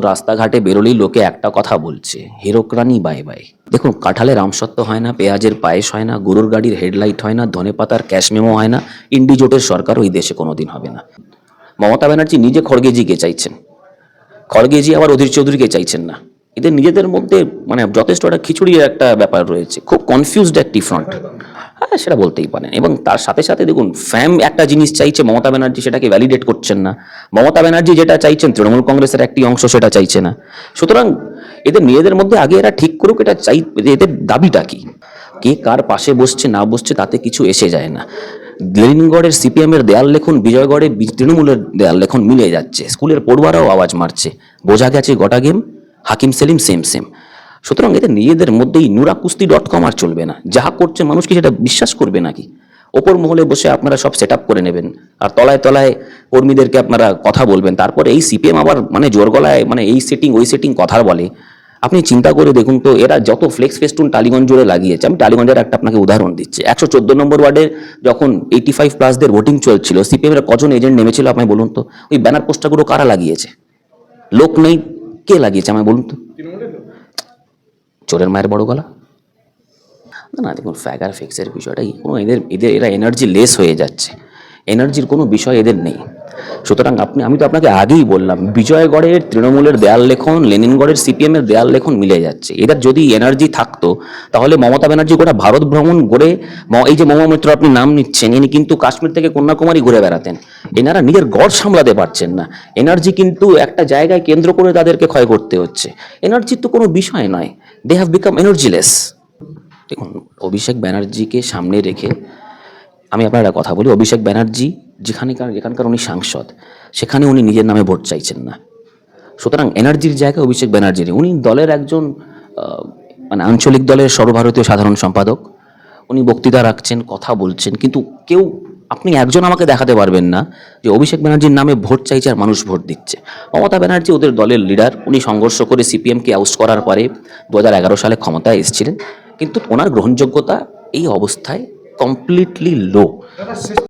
রাস্তাঘাটে বেরোলেই লোকে একটা কথা বলছে হিরোকরানি বাই বাই। দেখুন, কাঁঠালে রামসত্ত্ব হয় না, পেঁয়াজের পায়েস হয় না, গরুর গাড়ির হেডলাইট হয় না, ধনে পাতার ক্যাশ মেমো হয় না ইন্ডিজোটের সরকার ওই দেশে কোনোদিন হবে না। মমতা ব্যানার্জি নিজে খড়গেজিকে চাইছেন। খড়গেজি আবার অধীর চৌধুরীকে চাইছেন না। এদের নিজেদের মধ্যে মানে যথেষ্ট একটা খিচুড়ির একটা ব্যাপার রয়েছে। খুব কনফিউজড একটি ফ্রন্ট হ্যাঁ সেটা বলতেই পারেন। এবং তার সাথে সাথে দেখুন ফ্যাম একটা জিনিস চাইছে, মমতা ব্যানার্জি সেটাকে ভ্যালিডেট করছেন না। মমতা ব্যানার্জি যেটা চাইছেন, তৃণমূল কংগ্রেসের একটি অংশ সেটা চাইছে না। সুতরাং এদের নিজেদের মধ্যে আগে এরা ঠিক করুক, এটা চাই, এদের দাবিটা কি? কে কার পাশে বসছে, না বসছে, তাতে কিছু এসে যায় না। লেনিনগড়ের সিপিএম এর দেয়াল লেখন, বিজয়গড়ে তৃণমূলের দেয়াল লেখন, মিলে যাচ্ছে। স্কুলের পড়ুয়ারাও আওয়াজ মারছে। বোঝা গেছে গোটা game Hakim Selim same same সুতরাং এদের নিজেদের মধ্যেই নুরা কুস্তি ডট কম আর চলবে না। যা করছে মানুষ কি সেটা বিশ্বাস করবে নাকি? ওপর মহলে বসে আপনারা সব সেট করে নেবেন। আর তলায় তলায় কর্মীদেরকে আপনারা কথা বলবেন। তারপরে এই সিপিএম আবার মানে জোর গলায় মানে এই সেটিং ওই সেটিং কথা বলে। আপনি চিন্তা করে দেখুন তো, এরা যত ফ্লেক্স ফেস্টুন টালিগঞ্জ জুড়ে লাগিয়েছে। আমি টালিগঞ্জের একটা আপনাকে উদাহরণ দিচ্ছি। একশো চোদ্দ নম্বর ওয়ার্ডে যখন এইটি ফাইভ প্লাসদের ভোটিং চলছিল সিপিএম এর কজন এজেন্ট নেমেছিল আপনায় বলুন তো? ওই ব্যানার পোস্টারগুলো কারা লাগিয়েছে? লোক নেই, কে লাগিয়েছে আমায় বলুন তো? চোরের মায়ের বড় গলা? না না, দেখুন ফ্যাগার ফিক্সের বিষয়টা কোনো এদের এদের, এরা এনার্জি লেস হয়ে যাচ্ছে। এনার্জির কোনো বিষয় এদের নেই। সুতরাং আপনি, আমি তো আপনাকে আগেই বললাম, বিজয়গড়ের তৃণমূলের দেয়াল লেখন, লেনিনগড়ের সিপিএম এর দেয়াল লেখন মিলে যাচ্ছে। এদের যদি এনার্জি থাকতো, তাহলে মমতা ব্যানার্জি গোটা ভারত ভ্রমণ করে এই যে মমা মিত্র আপনি নাম নিচ্ছেন, ইনি কিন্তু কাশ্মীর থেকে কন্যাকুমারী ঘুরে বেড়াতেন। এনারা নিজের গড় সামলাতে পারছেন না। এনার্জি কিন্তু একটা জায়গায় কেন্দ্র করে তাদেরকে ক্ষয় করতে হচ্ছে। এনার্জির তো কোনো বিষয় নয়। দে হ্যাভ বিকাম এনার্জিলেস দেখুন, অভিষেক ব্যানার্জিকে সামনে রেখে, আমি আপনার একটা কথা বলি, অভিষেক ব্যানার্জি যেখানকার যেখানকার উনি সাংসদ, সেখানে উনি নিজের নামে ভোট চাইছেন না। সুতরাং এনার্জির জায়গায় অভিষেক ব্যানার্জি নেই। উনি দলের একজন মানে আঞ্চলিক দলের সর্বভারতীয় সাধারণ সম্পাদক। উনি বক্তৃতা রাখছেন, কথা বলছেন, কিন্তু কেউ, আপনি একজন আমাকে দেখাতে পারবেন না যে অভিষেক ব্যানার্জির নামে ভোট চাইছে আর মানুষ ভোট দিচ্ছে। মমতা ব্যানার্জি ওদের দলের লিডার। উনি সংঘর্ষ করে সিপিএমকে আউট করার পরে দু হাজার এগারো সালে ক্ষমতায় এসেছিলেন। কিন্তু ওনার গ্রহণযোগ্যতা এই অবস্থায় কমপ্লিটলি লো